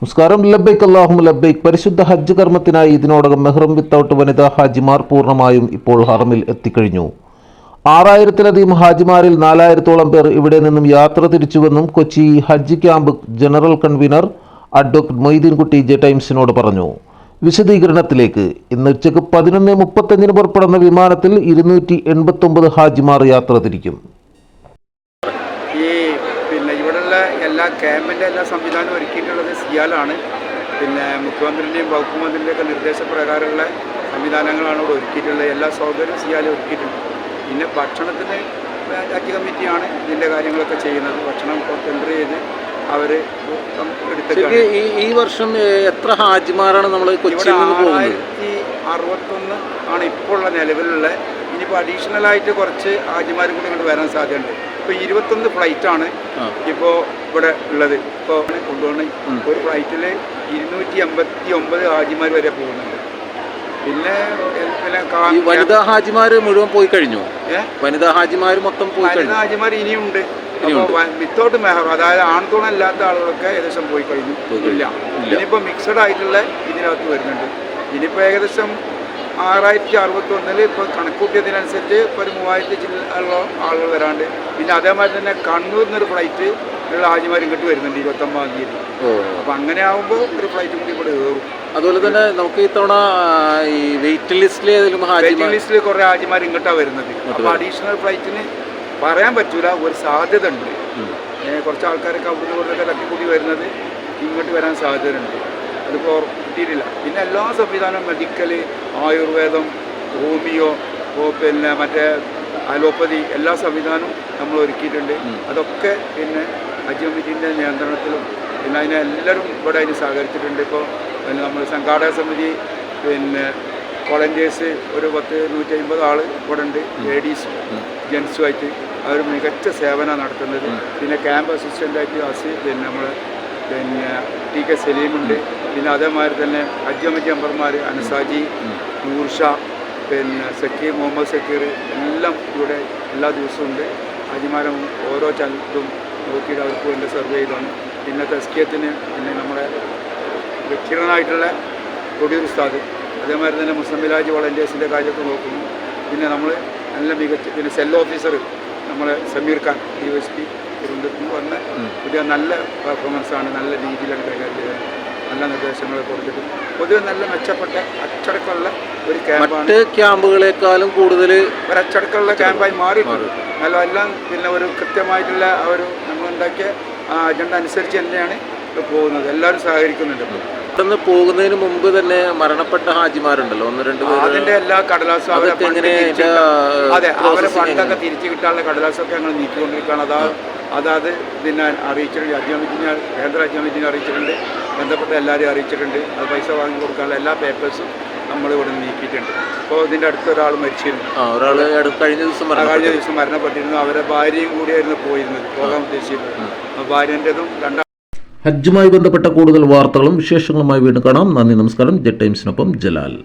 നമസ്കാരം. ലബൈക്ക് അള്ളാഹും ലബൈക്ക് പരിശുദ്ധ ഹജ്ജ് കർമ്മത്തിനായി ഇതിനോടകം മെഹ്റം വിത്തൗട്ട് വനിതാ ഹാജിമാർ പൂർണമായും ഇപ്പോൾ ഹറമിൽ എത്തിക്കഴിഞ്ഞു. ആറായിരത്തിലധികം ഹാജിമാരിൽ നാലായിരത്തോളം പേർ ഇവിടെ നിന്നും യാത്ര തിരിച്ചുവെന്നും Kochi Hajj camp general convener advocate Moideenkutty J ടൈംസിനോട് പറഞ്ഞു. വിശദീകരണത്തിലേക്ക് ഇന്ന് ഉച്ചയ്ക്ക് പതിനൊന്ന് മുപ്പത്തഞ്ചിന് പുറപ്പെടുന്ന വിമാനത്തിൽ ഇരുന്നൂറ്റി എൺപത്തൊമ്പത് ഹാജിമാർ യാത്ര തിരിക്കും. ഈ പിന്നെ ഇവിടെയുള്ള എല്ലാ ക്യാമ്പിന്റെ എല്ലാ സംവിധാനം ഒരുക്കിയിട്ടുള്ളത് സിയാലാണ്. പിന്നെ മുഖ്യമന്ത്രിന്റെയും വകുപ്പ് മന്ത്രിന്റെയും ഒക്കെ നിർദ്ദേശപ്രകാരമുള്ള സംവിധാനങ്ങളാണ് ഇവിടെ ഒരുക്കിയിട്ടുള്ളത്. എല്ലാ സൗകര്യവും സിയാലും ഒരുക്കിയിട്ടുണ്ട്. പിന്നെ ഭക്ഷണത്തിന് ഹജ്ജ് കമ്മിറ്റിയാണ് ഇതിന്റെ കാര്യങ്ങളൊക്കെ ചെയ്യുന്നത്. ഭക്ഷണം ടെൻഡർ ചെയ്ത് അവർ ഈ ഈ വർഷം എത്ര ഹാജിമാരാണ് നമ്മൾ കൊച്ചിയിൽ നിന്ന് പോകുന്നത്? അറുപത്തൊന്ന് ആണ് ഇപ്പോൾ ഉള്ള നിലവിലുള്ള. ഇനിയിപ്പോൾ അഡീഷണൽ ആയിട്ട് കുറച്ച് ഹാജിമാരും കൂടി ഇങ്ങോട്ട് വരാൻ സാധ്യതയുണ്ട്. ഇപ്പോൾ ഇരുപത്തൊന്ന് ഫ്ലൈറ്റാണ് ആണ് ഇപ്പോൾ ഇവിടെ ഉള്ളത്. ഇപ്പോൾ കൊണ്ടുപോകുന്ന ഒരു ഫ്ലൈറ്റിൽ ഇരുന്നൂറ്റി എൺപത്തി ഒമ്പത് ഹാജിമാർ വരെ പോകുന്നുണ്ട്. പിന്നെ പിന്നെ വനിതാ ഹാജിമാർ മുഴുവൻ പോയി കഴിഞ്ഞു? വനിതാ ഹാജിമാർ മൊത്തം പോയി കഴിഞ്ഞു? ഹാജിമാർ ഇനിയുണ്ട്. വിത്തൗട്ട് മെഹർ അതായത് ആൺതുണല്ലാത്ത ആളുകളൊക്കെ ഏകദേശം പോയി കഴിഞ്ഞു ഇല്ല. ഇനിയിപ്പോൾ മിക്സഡ് ആയിട്ടുള്ള ഇതിനകത്ത് വരുന്നുണ്ട്. ഇനിയിപ്പോൾ ഏകദേശം ആറായിരത്തി അറുപത്തൊന്നിൽ ഇപ്പോൾ കണക്കൂട്ടിയതിനനുസരിച്ച് ഇപ്പോൾ ഒരു മൂവായിരത്തി ചില്ല ആളുകൾ വരാണ്ട്. പിന്നെ അതേമാതിരി തന്നെ കണ്ണൂരിൽ നിന്നൊരു ഫ്ലൈറ്റ് ഉള്ള ആജിമാർ ഇങ്ങോട്ട് വരുന്നുണ്ട് ഇരുപത്തൊമ്പതാം തീയതി. അപ്പം അപ്പോൾ അങ്ങനെ ആകുമ്പോൾ ഒരു ഫ്ലൈറ്റ് കൂടി ഇവിടെ കയറും അതുപോലെ തന്നെ നമുക്ക് ഇത്തവണ ഈ വെയിറ്റ് ലിസ്റ്റിൽ ഏതെങ്കിലും വെയിറ്റിംഗ് ലിസ്റ്റിൽ കുറേ ഹാജിമാർ ഇങ്ങോട്ടാണ് വരുന്നത്. അപ്പോൾ അഡീഷണൽ ഫ്ലൈറ്റിന് പറയാൻ പറ്റൂല ഒരു സാധ്യത ഉണ്ട് കുറച്ച് ആൾക്കാരൊക്കെ അവിടുന്ന് ഇവിടുന്നൊക്കെ തട്ടിക്കൂടി വരുന്നത് ഇങ്ങോട്ട് വരാൻ സാധ്യതയുണ്ട്. അതിപ്പോൾ കിട്ടിയിട്ടില്ല പിന്നെ എല്ലാ സംവിധാനവും മെഡിക്കൽ ആയുർവേദം ഹോമിയോ പിന്നെ മറ്റേ അലോപ്പതി എല്ലാ സംവിധാനവും നമ്മൾ ഒരുക്കിയിട്ടുണ്ട്. അതൊക്കെ പിന്നെ അജിമിറ്റിന്റെ നിയന്ത്രണത്തിലും പിന്നെ അതിനെ എല്ലാവരും ഇവിടെ അതിന് സഹകരിച്ചിട്ടുണ്ട്. ഇപ്പോൾ പിന്നെ നമ്മൾ സംഘാടക സമിതി പിന്നെ വോളണ്ടിയേഴ്സ് ഒരു പത്ത് നൂറ്റി അമ്പത് ആൾ ഇവിടെ ഉണ്ട് ലേഡീസും ജെൻസുമായിട്ട് അവർ മികച്ച സേവനമാണ് നടത്തുന്നത്. പിന്നെ ക്യാമ്പ് അസിസ്റ്റന്റായിട്ട് അസി പിന്നെ നമ്മൾ പിന്നെ ടി കെ സലീമുണ്ട് പിന്നെ അതേമാതിരി തന്നെ ഹജ്ജ് അമ്പർമാർ അനസാജി നൂർഷ പിന്നെ സക്കീർ മുഹമ്മദ് സക്കീർ എല്ലാം ഇവിടെ എല്ലാ ദിവസവും ഉണ്ട്. ഹാജിമാരും ഓരോ ചലത്തും നോക്കിയിട്ട് അവർക്ക് വേണ്ടി സർവേ ചെയ്താണ് പിന്നെ തസ്കിയത്തിന് പിന്നെ നമ്മുടെ വ്യക്തിരനായിട്ടുള്ള കൊടിയൂർ ഉസ്താദ്. അതേമാതിരി തന്നെ മുസ്ലിം വിലാജ് വളണ്ടിയേഴ്സിന്റെ കാര്യമൊക്കെ നോക്കുന്നു. പിന്നെ നമ്മൾ നല്ല മികച്ച പിന്നെ സെൽ ഓഫീസർ നമ്മളെ Sameer Khan D S P തിരുവനന്തപുരത്ത് വന്ന പുതിയ നല്ല പെർഫോമൻസാണ് നല്ല രീതിയിലാണ് കൈകാര്യം ചെയ്യുന്നത്. നല്ല നിർദ്ദേശങ്ങൾ കൊടുത്തിട്ട് പൊതുവെ നല്ല മെച്ചപ്പെട്ട അച്ചടക്കമുള്ള ഒരു ക്യാമ്പാണ് ക്യാമ്പുകളെക്കാളും കൂടുതൽ ഒരു അച്ചടക്കമുള്ള ക്യാമ്പായി മാറിയിട്ടുണ്ട്. നല്ല എല്ലാം പിന്നെ ഒരു കൃത്യമായിട്ടുള്ള ആ ഒരു നമ്മളുണ്ടാക്കിയ ആ അജണ്ട അനുസരിച്ച് തന്നെയാണ് പോകുന്നത്. എല്ലാവരും സഹകരിക്കുന്നുണ്ട്. ഇവിടുന്ന് പോകുന്നതിന് മുമ്പ് തന്നെ മരണപ്പെട്ട ഹാജിമാരുണ്ടല്ലോ. ഒന്ന് രണ്ട് പേര് അതിന്റെ എല്ലാ കടലാസും അതെ അവരെ ഫണ്ടൊക്കെ തിരിച്ചു കിട്ടാനുള്ള കടലാസൊക്കെ ഞങ്ങൾ നീക്കിക്കൊണ്ടിരിക്കുകയാണ്. അതാ അതാത് പിന്നെ അറിയിച്ചിട്ടുണ്ട്. അധ്യാപനത്തിന് കേന്ദ്ര അധ്യാപനത്തിന് അറിയിച്ചിട്ടുണ്ട്. ബന്ധപ്പെട്ട എല്ലാവരെയും അറിയിച്ചിട്ടുണ്ട്. അത് പൈസ വാങ്ങി കൊടുക്കാനുള്ള എല്ലാ പേപ്പേഴ്സും നമ്മൾ ഇവിടെ നീക്കിയിട്ടുണ്ട്. അപ്പോൾ ഇതിന്റെ അടുത്ത് ഒരാൾ മരിച്ചിരുന്നു. ആ ഒരാൾ കഴിഞ്ഞ ദിവസം കഴിഞ്ഞ ദിവസം മരണപ്പെട്ടിരുന്നു. അവരെ ഭാര്യയും കൂടിയായിരുന്നു പോയിരുന്നത്. പോകാൻ ഉദ്ദേശിച്ചിരുന്നു ഭാര്യന്റെതും രണ്ടാം ഹജ്ജുമായി ബന്ധപ്പെട്ട കൂടുതൽ വാർത്തകളും വിശേഷങ്ങളുമായി വീണ്ടും കാണാം. നന്ദി നമസ്കാരം. ജെ ടൈംസിനൊപ്പം ജലാൽ.